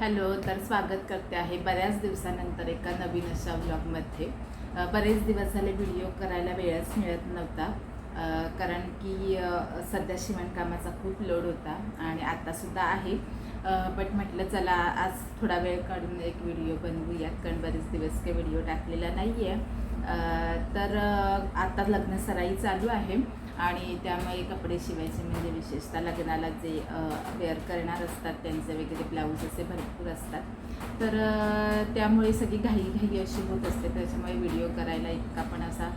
Hello तर स्वागत करते आहे बऱ्याच दिवसानंतर एका नवीन अशा ब्लॉगमध्ये बरेच दिवस झाले व्हिडिओ करायला वेळच मिळत नव्हता. कारण की सध्या शिवणकामाचा खूप लोड होता आणि आत्तासुद्धा आहे. बट म्हटलं चला आज थोडा वेळ काढून एक व्हिडिओ बनवूयात. कारण बरेच दिवस काही व्हिडिओ टाकलेला नाही आहे तर आता लग्न सराई चालू आहे. आणि त्यामुळे कपडे शिवायचे म्हणजे विशेषतः लग्नाला जे वेअर करणार असतात त्यांचे वगैरे ब्लाऊज असे भरपूर असतात. तर त्यामुळे सगळी घाई घाई अशी होत असते. त्याच्यामुळे व्हिडिओ करायला इतका पण असा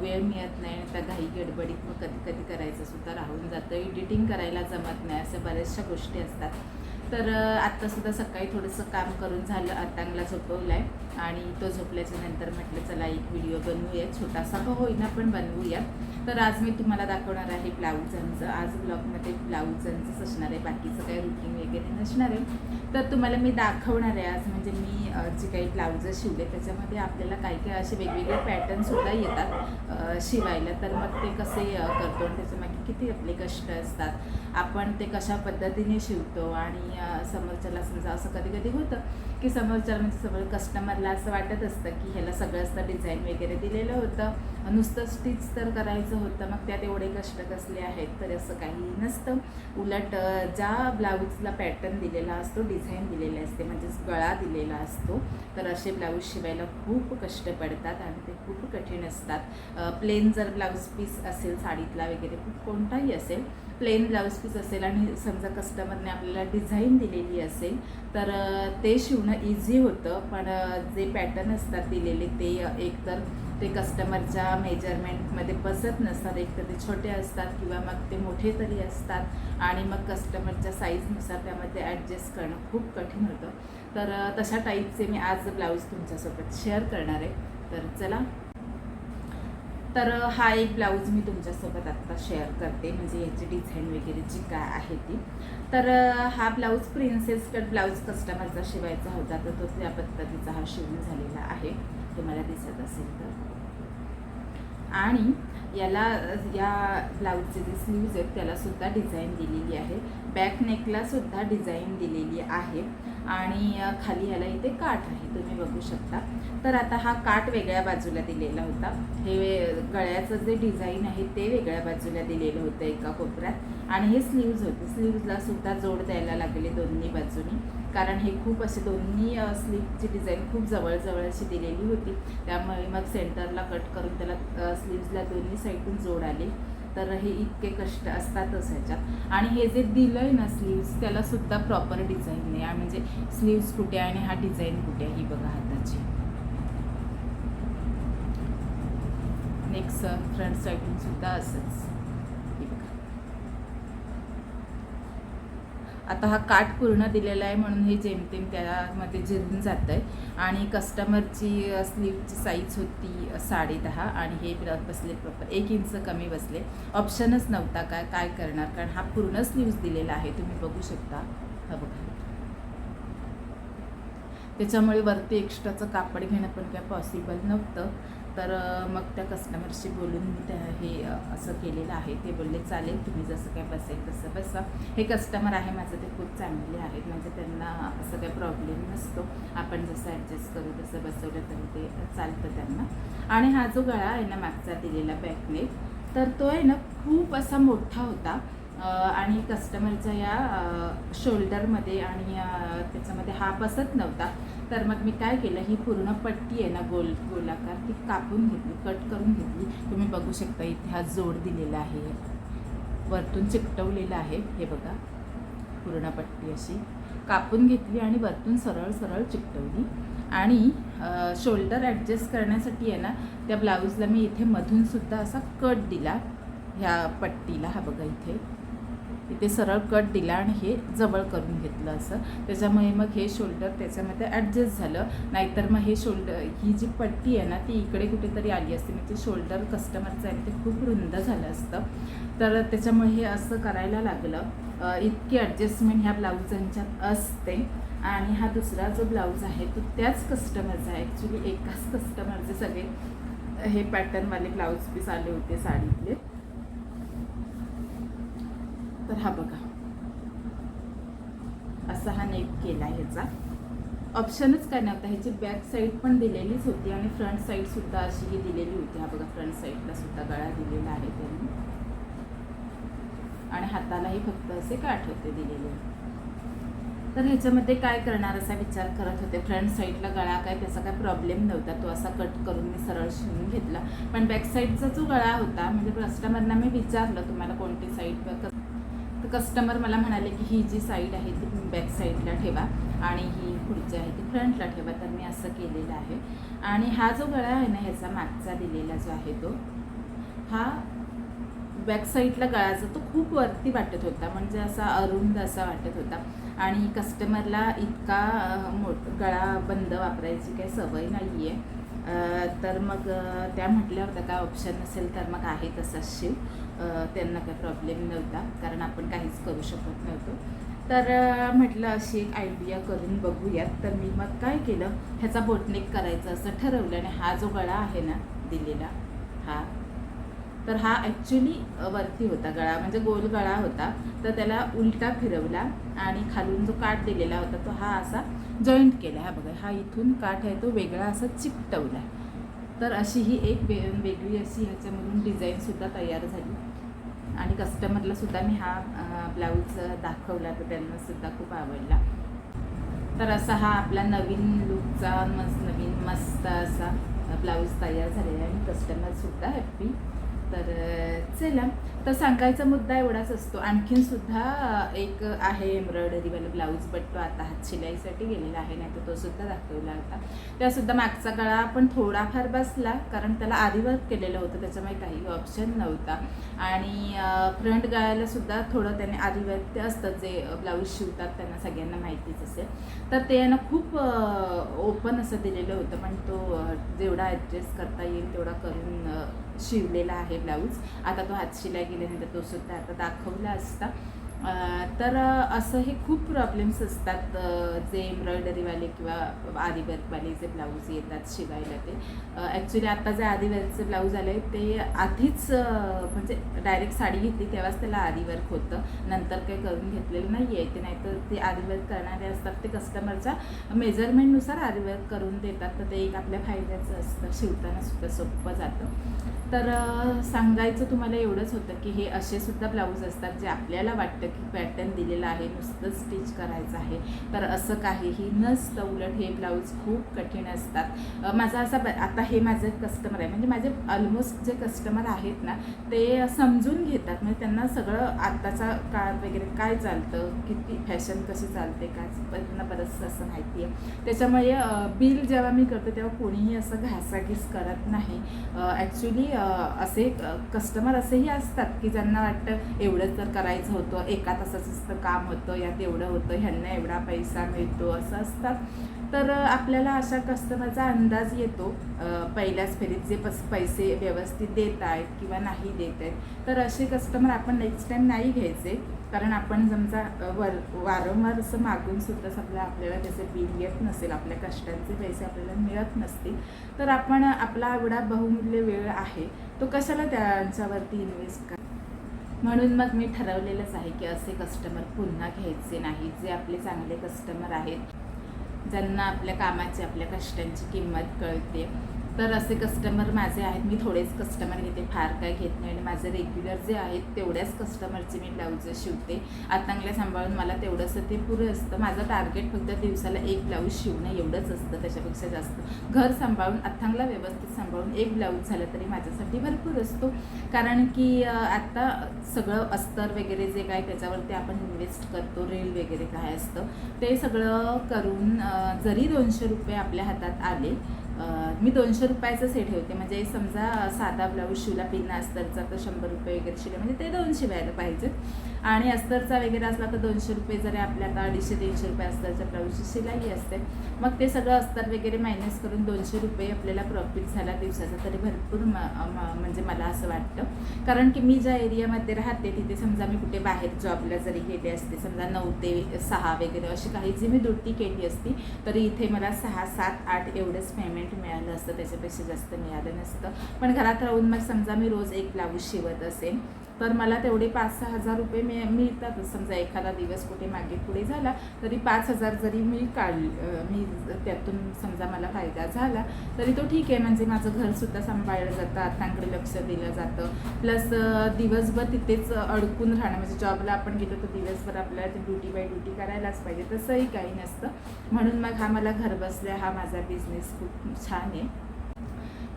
वेळ मिळत नाही आणि त्या घाई गडबडीत मग कधी कधी करायचं सुद्धा राहून जातं. एडिटिंग करायला जमत नाही अशा बऱ्याचशा गोष्टी असतात. तर आत्तासुद्धा सकाळी थोडंसं काम करून झालं आतांगला झोपवलं आहे आणि तो झोपल्याच्या नंतर म्हटलं चला एक व्हिडिओ बनवूया छोटासा का होईना पण बनवूया. तर आज मी तुम्हाला दाखवणार आहे ब्लाऊजांचं. आज ब्लॉगमध्ये ब्लाऊजांचंच असणार आहे बाकीचं काही रुटीन वगैरे नसणार आहे. तर तुम्हाला मी दाखवणार आहे आज म्हणजे मी जे काही ब्लाऊज शिवले त्याच्यामध्ये आपल्याला काही काही असे वेगवेगळे पॅटर्नसुद्धा येतात शिवायला. तर मग ते कसे करतो त्याच्यामध्ये किती आपले कष्ट असतात. आपण ते कशा पद्धतीने शिवतो आणि समोरच्याला समजा असं कधी कधी होतं की समोरच्याला म्हणजे समोर कस्टमरला असं वाटत असतं की ह्याला सगळं असतं डिझाईन वगैरे दिलेलं होतं. नुसतं स्टिच तर करायचं होतं. मग त्यात एवढे कष्ट कसले आहेत? तर असं काही नसतं. उलट ज्या ब्लाऊजला पॅटर्न दिलेला असतो डिझाईन दिलेली असते म्हणजेच गळा दिलेला असतो तर असे ब्लाऊज शिवायला खूप कष्ट पडतात आणि ते खूप कठीण असतात. प्लेन जर ब्लाऊज पीस असेल साडीतला वगैरे खूप कोणताही असेल प्लेन ब्लाऊज पीस असेल आणि समजा कस्टमरने आपल्याला डिझाईन दिलेली असेल तर ते शिवणं इझी होतं. पण जे पॅटर्न असतात दिलेले ते एकतर ते कस्टमरच्या मेजरमेंटमध्ये बसत नसतात. एक तर ते छोटे असतात किंवा मग ते मोठे तरी असतात आणि मग कस्टमरच्या साईजनुसार त्यामध्ये ॲडजस्ट करणं खूप कठीण होतं. तर तशा टाईपचे मी आज ब्लाऊज तुमच्यासोबत शेअर करणार आहे. तर चला तर हा एक ब्लाऊज मी तुमच्यासोबत आत्ता शेअर करते. म्हणजे याची डिझाईन वगैरे जी काय आहे ती. तर हा ब्लाऊज प्रिन्सेस कट ब्लाऊज कस्टमरचा शिवायचा होता. तर तो त्या पद्धतीचा हा शिवून झालेला आहे. तुम्हाला दिसत असेल तर. आणि याला या ब्लाऊजचे जे स्लीव्ज आहेत त्यालासुद्धा डिझाईन दिलेली आहे. बॅक नेकलासुद्धा डिझाईन दिलेली आहे. आणि खाली ह्याला इथे काठ आहे तुम्ही बघू शकता. तर आता हा काठ वेगळ्या बाजूला दिलेला होता. हे गळ्याचं जे डिझाईन आहे ते वेगळ्या बाजूला दिलेलं होतं एका कोपऱ्यात. आणि हे स्लीव्ज होते. स्लीव्जला सुद्धा जोड द्यायला लागले दोन्ही बाजूनी. कारण हे खूप असे दोन्ही स्लीवची डिझाईन खूप जवळजवळ अशी दिलेली होती. त्यामुळे मग सेंटरला कट करून त्याला स्लीव्जला दोन्ही साईडून जोड आले. तर हे इतके कष्ट असतातच ह्याच्यात. आणि हे जे दिलं आहे ना स्लीव्स त्याला सुद्धा प्रॉपर डिझाईन नाही. आहे म्हणजे स्लीव्ज कुठे आहे आणि हा डिझाईन कुठे आहे ही बघा हाताची. नेक्स्ट फ्रंट साईडून सुद्धा असंच हे बघा आता हा काठ पूर्ण दिलेला आहे म्हणून हे जेमतेम त्यामध्ये जिरून जातं आहे आणि कस्टमरची स्लीवची साईज होती साडे दहा आणि हे बसले प्रॉपर एक इंच कमी बसले. ऑप्शनच नव्हता काय काय करणार? कारण हा पूर्ण स्लीव्ज दिलेला आहे. तुम्ही बघू शकता. हा बघा. त्याच्यामुळे वरती एक्स्ट्राचं कापड घेणं पण काय पॉसिबल नव्हतं. तर मग त्या कस्टमरशी बोलून मी त्या हे असं केलेलं आहे. ते बोलले चालेल तुम्ही जसं काय बसेल तसं बसा. हे कस्टमर आहे माझं ते खूप चांगले आहेत. म्हणजे त्यांना असं काही प्रॉब्लेम नसतो. आपण जसं ॲडजस्ट करू तसं बसवलं तरी ते चालतं त्यांना. आणि हा जो गळा आहे ना मागचा दिलेला बॅकनेक तर तो आहे ना खूप असा मोठा होता. आणि कस्टमरच्या या शोल्डरमध्ये आणि त्याच्यामध्ये हा बसत नव्हता. तर मग मी काय केलं ही पूर्ण पट्टी आहे ना गोल गोलाकार ती कापून घेतली कट करून घेतली. तुम्ही बघू शकता इथे हा जोड दिलेला आहे. वरतून चिकटवलेला आहे. हे बघा पूर्ण पट्टी अशी. कापून घेतली आणि वरतून सरळ सरळ चिकटवली. आणि शोल्डर ॲडजस्ट करण्यासाठी आहे ना त्या ब्लाऊजला मी इथे मधूनसुद्धा असा कट दिला ह्या पट्टीला. हा बघा इथे. इथे सरळ कट दिला आणि हे जवळ करून घेतलं असं. त्याच्यामुळे मग हे शोल्डर त्याच्यामध्ये ॲडजस्ट झालं. नाहीतर मग हे शोल्डर ही जी पट्टी आहे ना ती इकडे कुठेतरी आली असते. म्हणजे शोल्डर कस्टमरचं आहे ते खूप रुंद झालं असतं. तर त्याच्यामुळे हे असं करायला लागलं. इतकी ॲडजस्टमेंट ह्या ब्लाऊजांच्यात असते. आणि हा दुसरा जो ब्लाऊज आहे तो त्याच कस्टमरचा आहे. ॲक्च्युली एकाच कस्टमरचे सगळे हे पॅटर्नवाले ब्लाऊज पीस आले होते साडीतले. तर हा बघा. असा हा नेक केला ह्याचा. ऑप्शनच काय नव्हता. ह्याची बॅक साईड पण दिलेलीच होती आणि फ्रंट साईड सुद्धा अशी ही दिलेली होती. हा बघा फ्रंट साईडला सुद्धा गळा दिलेला आहे त्यांनी. आणि हातालाही फक्त असे काठ होते दिलेले. तर ह्याच्यामध्ये काय करणार असा विचार करत होते. फ्रंट साईडला गळा काय त्याचा काय प्रॉब्लेम नव्हता. तो असा कट करून मी सरळ शिवून घेतला. पण बॅक साईडचा जो गळा होता म्हणजे कस्टमरना मी विचारलं तुम्हाला कोणती साईड कस्टमर मला म्हणाले की ही जी साईड आहे ती तुम्ही बॅक साईडला ठेवा आणि ही खुर्ची आहे ती फ्रंटला ठेवा. तर मी असं केलेलं आहे. आणि हा जो गळा आहे ना ह्याचा मागचा दिलेला जो आहे तो हा बॅक साईडला गळाचा तो खूप वरती वाटत होता. म्हणजे असा अरुंद असा वाटत होता. आणि कस्टमरला इतका अ, मोठ गळा बंद वापरायची काही सवय नाही आहे तर मग त्या म्हटल्या होत्या काय ऑप्शन नसेल तर मग आहे तसाच शिव त्यांना काही प्रॉब्लेम नव्हता कारण आपण काहीच करू शकत नव्हतो. तर म्हटलं अशी एक आयडिया करून बघूयात. तर मी मग काय केलं ह्याचा बोटनेक करायचं असं ठरवलं आणि हा जो गळा आहे ना दिलेला हा. तर हा ॲक्च्युली वरती होता गळा म्हणजे गोल गळा होता. तर त्याला उलटा फिरवला आणि खालून जो काट दिलेला होता तो हा असा जॉईंट केला. हा बघा हा इथून काठ आहे तो वेगळा असा चिकटवला तर अशी ही एक वे वेगळी अशी ह्याच्यामधून डिझाईनसुद्धा तयार झाली. आणि कस्टमरलासुद्धा मी हा ब्लाऊज दाखवला तर त्यांनासुद्धा खूप आवडला. तर असा हा आपला नवीन लुकचा मस्त नवीन मस्त असा ब्लाऊज तयार झालेला आहे. आणि कस्टमरसुद्धा हॅप्पी तर चला. तर सांगायचा मुद्दा एवढाच असतो. आणखीन सुद्धा एक आहे एम्ब्रॉयडरीवाला ब्लाऊज बट तो आता हात शिलाईसाठी गेलेला आहे नाही तर तो सुद्धा दाखवला होता. त्यासुद्धा मागचा गळा पण थोडाफार बसला कारण त्याला आरीवर्क केलेलं होतं त्याच्यामुळे काही ऑप्शन नव्हता. आणि फ्रंट गळ्याला सुद्धा थोडं त्याने आरीवर्क ते असतं जे ब्लाऊज शिवतात त्यांना सगळ्यांना माहितीच असेल. तर ते ना खूप ओपन असं दिलेलं होतं पण तो जेवढा ॲडजस्ट करता येईल तेवढा करून शिवलेला आहे ब्लाऊज. आता तो हात शिलाई गेल्यानंतर तो सुद्धा आता दाखवला असता. तर असं हे खूप प्रॉब्लेम्स असतात जे एम्ब्रॉयडरीवाले किंवा आदिवर्कवाले जे ब्लाऊज येतात शिवायला ते. ॲक्च्युली आता जे आदिवर्कचे ब्लाऊज आले ते आधीच म्हणजे डायरेक्ट साडी घेतली तेव्हाच त्याला आदिवर्क होतं. नंतर काही करून घेतलेलं नाही आहे ते नाहीतर ते आदिवर्क करणारे असतात ते कस्टमरच्या मेजरमेंटनुसार आदिवर्क करून देतात तर ते एक आपल्या फायद्याचं असतं शिवताना सुद्धा सोपं जातं. तर सांगायचं तुम्हाला एवढंच होतं की हे असे सुद्धा ब्लाऊज असतात जे आपल्याला वाटतं की पॅटर्न दिलेला आहे नुसतं स्टिच करायचं आहे. तर असं काहीही नसतं उलट हे ब्लाऊज खूप कठीण असतात. माझा असा ब- आता हे माझे कस्टमर आहे. म्हणजे माझे ऑलमोस्ट जे कस्टमर आहेत ना ते समजून घेतात. म्हणजे त्यांना सगळं आत्ताचा काळ वगैरे काय चालतं किती फॅशन कशी चालते काय त्यांना बरंचसं असं माहिती आहे. त्याच्यामुळे बिल जेव्हा मी करते तेव्हा कोणीही असं घासाघीस करत नाही. ॲक्च्युली असे कस्टमर असेही असतात की ज्यांना वाटतं एवढंच तर करायचं होतं एका तासाचं असतं काम होतं यात एवढं होतं ह्यांना एवढा पैसा मिळतो असं असतात. तर आपल्याला अशा कस्टमरचा अंदाज येतो. पहिल्याच फेरीत जे पस पैसे व्यवस्थित देत आहेत किंवा नाही देत आहेत तर असे कस्टमर आपण नेक्स्ट टाईम नाही घ्यायचे. कारण आपण समजा वर वारंवार असं मागून सुद्धा समजा आपल्याला त्याचे बिल येत नसेल आपल्या कष्टांचे पैसे आपल्याला मिळत नसतील तर आपण आपला एवढा बहुमूल्य वेळ आहे तो कशाला त्यांच्यावरती इन्व्हेस्ट कर? म्हणून मग मी ठरवलेलंच आहे की असे कस्टमर पुन्हा घ्यायचे नाही जे आपले चांगले कस्टमर आहेत. ज्यांना आपल्या कामाची आपल्या कष्टांची किंमत कळते. तर असे कस्टमर माझे आहेत. मी थोडेच कस्टमर घेते. फार काय घेत नाही. आणि माझे रेग्युलर जे आहेत तेवढ्याच कस्टमरचे मी ब्लाऊज शिवते. आतांगल्या सांभाळून मला तेवढंसं ते पुरं असतं. माझं टार्गेट फक्त दिवसाला एक ब्लाऊज शिवणं एवढंच असतं. त्याच्यापेक्षा जास्त. घर सांभाळून अथांगला व्यवस्थित सांभाळून एक ब्लाऊज झालं तरी माझ्यासाठी भरपूर असतो. कारण की आत्ता सगळं अस्तर वगैरे जे काय त्याच्यावरती आपण इन्व्हेस्ट करतो रेल वगैरे काय असतं ते सगळं करून जरी दोनशे रुपये आपल्या हातात आले मी दोनशे रुपयाचं हे ठेवते म्हणजे समजा साधा ब्लाऊज शिवला बिना अस्तरचा तर शंभर रुपये वगैरे शिवले. म्हणजे ते दोनशे व्हायला पाहिजेत आणि अस्तरचा वगैरे असला तर दोनशे रुपये जरी आपल्या आता अडीचशे तीनशे रुपये अस्तरच्या ब्लाऊजची शिलाई असते. मग ते सगळं अस्तर वगैरे मायनस करून दोनशे रुपये आपल्याला प्रॉफिट झाला दिवसाचा तरी भरपूर म- म्हणजे मला असं वाटतं. कारण की मी ज्या एरियामध्ये राहते तिथे समजा मी कुठे बाहेर जॉबला जरी गेले असते समजा नऊ ते सहा वगैरे अशी काही जी मी दुट्टी केली असती तरी इथे मला सहा सात आठ एवढंच पेमेंट मिळालं असतं त्याच्यापेक्षा जास्त मिळालं नसतं. पण घरात राहून मग समजा मी रोज एक ब्लाऊज शिवत असेल तर मला तेवढे पाच सहा हजार रुपये मिळ मिळतातच समजा एखादा दिवस कुठे मागे पुढे झाला तरी पाच हजार जरी मी काढ मी त्यातून समजा मला फायदा झाला तरी तो ठीक आहे. म्हणजे माझं घरसुद्धा सांभाळलं जातं आत्तांकडे लक्ष दिलं जातं. प्लस दिवसभर तिथेच अडकून राहणं म्हणजे जॉबला आपण गेलो तर दिवसभर आपल्याला ते ड्युटी बाय ड्युटी करायलाच पाहिजे. तसंही काही नसतं. म्हणून मग हा मला घर बसल्या हा माझा बिझनेस खूप छान आहे.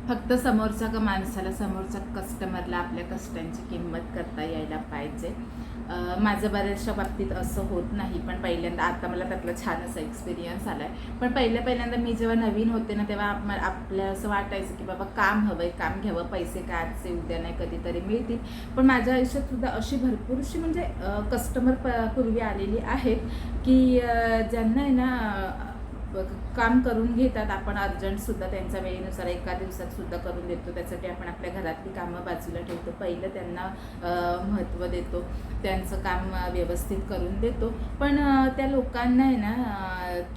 फक्त समोरच्या का माणसाला समोरच्या कस्टमरला आपल्या कष्टांची किंमत करता यायला पाहिजे. माझं बऱ्याचशा बाबतीत असं होत नाही पण पहिल्यांदा आता मला त्यातला छान असा एक्सपिरियन्स आला आहे पण पहिल्या पहिल्यांदा मी जेव्हा नवीन होते ना तेव्हा आप- मला- आपल्या असं वाटायचं की बाबा काम हवं आहे काम घ्यावं पैसे काय आजचे उद्या नाही कधीतरी मिळतील. पण माझ्या आयुष्यात सुद्धा अशी भरपूरशी म्हणजे कस्टमर प पूर्वी आलेली आहेत की ज्यांना आहे ना काम करून घेतात. आपण अर्जंटसुद्धा त्यांच्या वेळेनुसार एका दिवसात सुद्धा करून देतो. त्यासाठी आपण आपल्या घरातली कामं बाजूला ठेवतो. पहिलं त्यांना महत्त्व देतो. त्यांचं काम व्यवस्थित करून देतो. पण त्या लोकांना आहे ना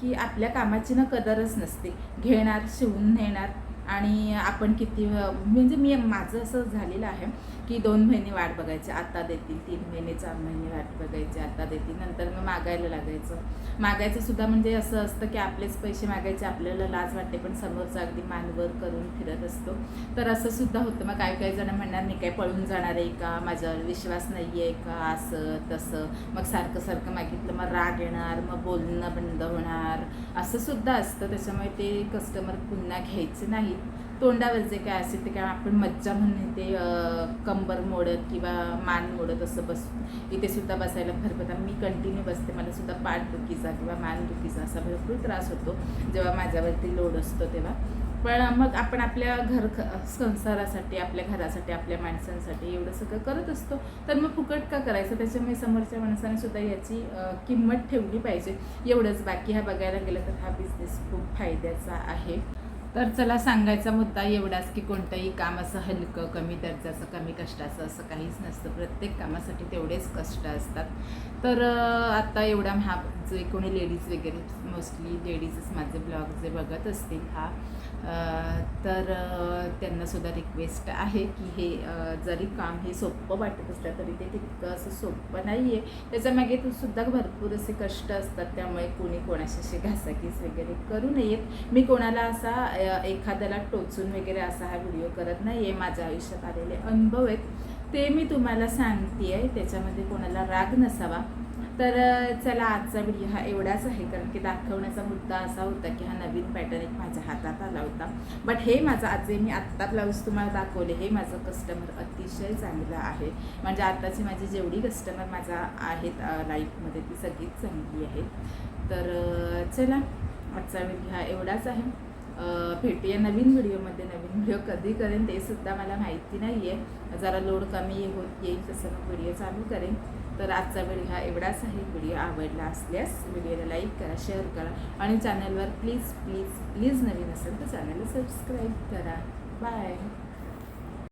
की आपल्या कामाची ना कदरच नसते. घेणार शिवून नेणार आणि आपण किती म्हणजे मी माझं असं झालेलं आहे की दोन महिने वाट बघायची आता देतील तीन महिने चार महिने वाट बघायची आता देतील नंतर मग मागायला लागायचं. मागायचं सुद्धा म्हणजे असं असतं की आपलेच पैसे मागायचे आपल्याला लाज वाटते पण समोरचा अगदी मानवर करून फिरत असतो. तर असं सुद्धा होतं. मग काही काही जण म्हणणार मी काय पळून जाणार आहे का? माझ्यावर विश्वास नाही आहे का? असं तसं. मग सारखं सारखं मागितलं मग राग येणार मग बोलणं बंद होणार. असं सुद्धा असतं. त्याच्यामुळे ते कस्टमर पुन्हा घ्यायचे नाहीत. तोंडावर जे काय असेल ते काय आपण मज्जा म्हणून ते कंबर मोडत किंवा मान मोडत असं बस इथे सुद्धा बसायला भरपूर मी कंटिन्यू बसते मला सुद्धा पाठदुखीचा किंवा मानदुखीचा असा भरपूर त्रास होतो जेव्हा माझ्यावरती लोड असतो तेव्हा. पण मग आपण आपल्या घर ख- संसारासाठी आपल्या घरासाठी आपल्या माणसांसाठी एवढं सगळं करत असतो. तर मग फुकट का करायचं? त्याच्यामुळे समोरच्या माणसाने सुद्धा याची किंमत ठेवली पाहिजे. एवढंच बाकी हा बघायला गेलं तर हा बिझनेस खूप फायद्याचा आहे. तर चला सांगायचा मुद्दा एवढाच की कोणतंही काम असं हलकं कमी दर्जाचं कमी कष्टाचं असं काहीच नसतं. प्रत्येक कामासाठी तेवढेच कष्ट असतात. तर आत्ता आता एवढा हा जे कोणी लेडीज वगैरे मोस्टली लेडीजच माझे ब्लॉग जे बघत असतील हा तर त्यांनासुद्धा रिक्वेस्ट आहे की हे जरी काम हे सोपं वाटत असलं तरी ते तितकं असं सोपं नाही आहे त्याच्यामागे सुद्धा भरपूर असे कष्ट असतात त्यामुळे कोणी कोणाशी असे घासाकीस वगैरे करू नयेत. मी कोणाला असा एखाद्याला टोचून वगैरे असा हा व्हिडिओ करत नाही आहे माझ्या आयुष्यात आलेले अनुभव आहेत. ते मी तुम्हाला सांगते आहे त्याच्यामध्ये कोणाला राग नसावा. तर चला आजचा व्हिडिओ हा एवढाच आहे. कारण की दाखवण्याचा मुद्दा असा होता की हा नवीन पॅटर्न एक माझ्या हातात आला होता. बट हे माझं आज जे मी आत्ता ब्लाऊज तुम्हाला दाखवले. हे माझं कस्टमर अतिशय चांगलं आहे. म्हणजे आत्ताची माझी जेवढी कस्टमर माझा आहेत लाईफमध्ये ती सगळीच चांगली आहेत. तर चला आजचा व्हिडिओ हा एवढाच आहे. भेटूया नवीन व्हिडिओमध्ये नवीन व्हिडिओ कधी करेन ते सुद्धा मला माहिती नाही आहे जरा लोड कमी होत येईल तसं मग व्हिडिओ चालू करेन. तर आजचा व्हिडिओ हा एवढाच आहे. व्हिडिओ आवडला असल्यास व्हिडिओला लाईक करा शेअर करा आणि चॅनलवर प्लीज प्लीज प्लीज नवीन असेल तर चॅनलला सबस्क्राईब करा. बाय.